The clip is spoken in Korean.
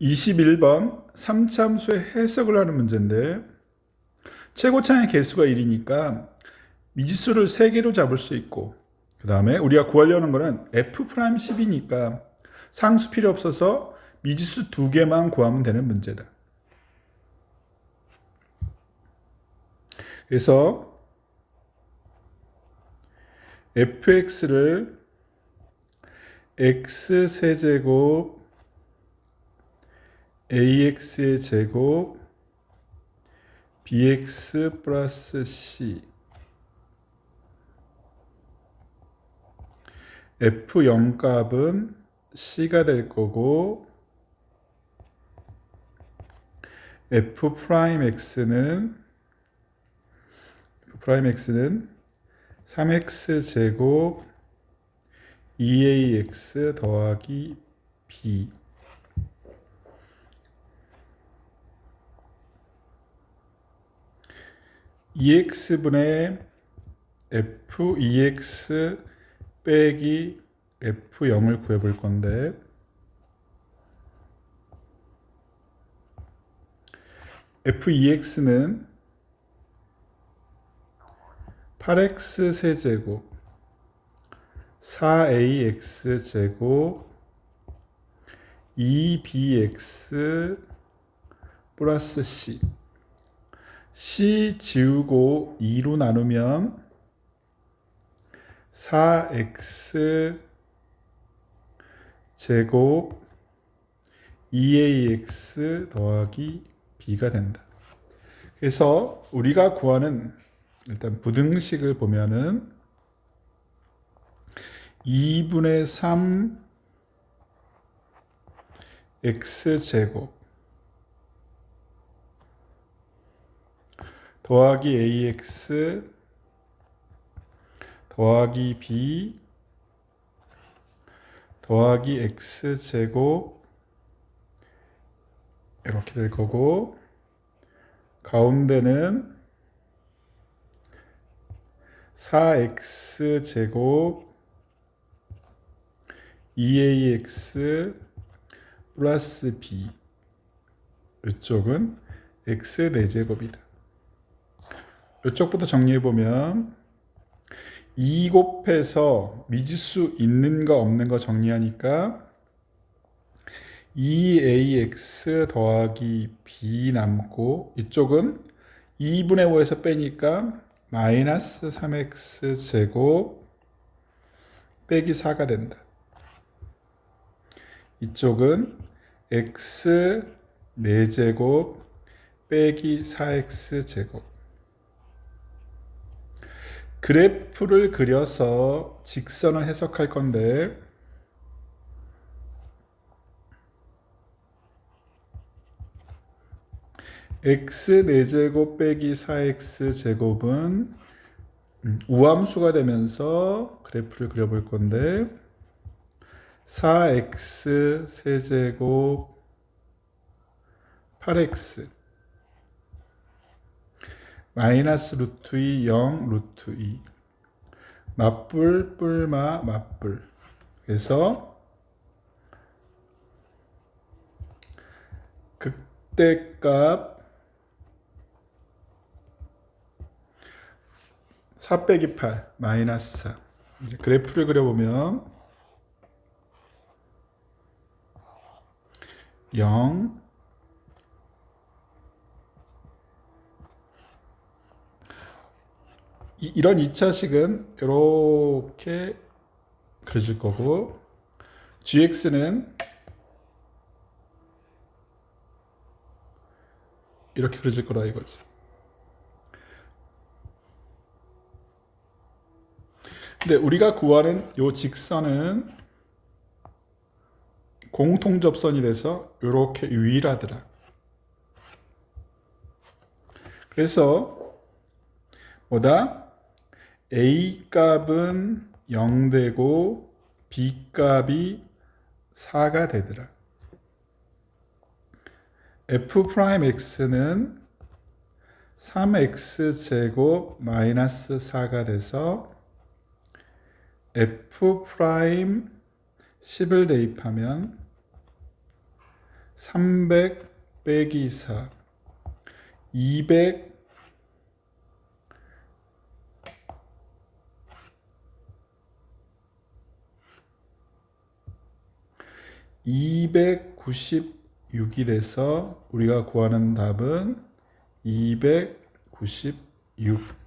21번 삼참수의 해석을 하는 문제인데 최고차의 개수가 1이니까 미지수를 3개로 잡을 수 있고 그 다음에 우리가 구하려는 거는 f'10이니까 상수 필요 없어서 미지수 2개만 구하면 되는 문제다. 그래서 fx를 x 세제곱 ax의 제곱 bx 플러스 c. F0 값은 c가 될 거고 f 프라임 x는 프라임 x는 3x 제곱 2ax 더하기 b ex분의 f 2x 빼기 f0을 구해볼 건데 f2x는 8x 세제곱 4ax 제곱 2bx 플러스 c c 지우고 2로 나누면 4x 제곱 2ax 더하기 b가 된다. 그래서 우리가 구하는 일단 부등식을 보면은 2분의 3 x 제곱 더하기 ax 더하기 b 더하기 x 제곱 이렇게 될 거고 가운데는 4x 제곱 2ax 플러스 b 이쪽은 x 4제곱이다. 이쪽부터 정리해 보면 2 곱해서 미지수 있는 거 없는 거 정리하니까 2ax 더하기 b 남고 이쪽은 2분의 5에서 빼니까 마이너스 3x 제곱 빼기 4가 된다. 이쪽은 x 4제곱 빼기 4x 제곱 그래프를 그려서 직선을 해석할 건데 x 4제곱 빼기 4x 제곱은 음, 우함수가 되면서 그래프를 그려볼 건데 4x 세제곱 8x 마이너스 루트 2 0 루트 2 맞불 뿔마 맞불. 그래서 극대값 4 빼기 8 마이너스 4 이제 그래프를 그려보면 0 이, 이런 2차식은 이렇게 그려질 거고 gx는 이렇게 그려질 거라 이거지. 근데 우리가 구하는 요 직선은 공통접선이 돼서 이렇게 유일하더라. 그래서 뭐다? A 값은 0 되고 B 값이 4가 되더라. f 프라임 x는 3x 제곱 마이너스 4가 돼서 f 프라임 10을 대입하면 300 빼기 4 200 296이 돼서 우리가 구하는 답은 296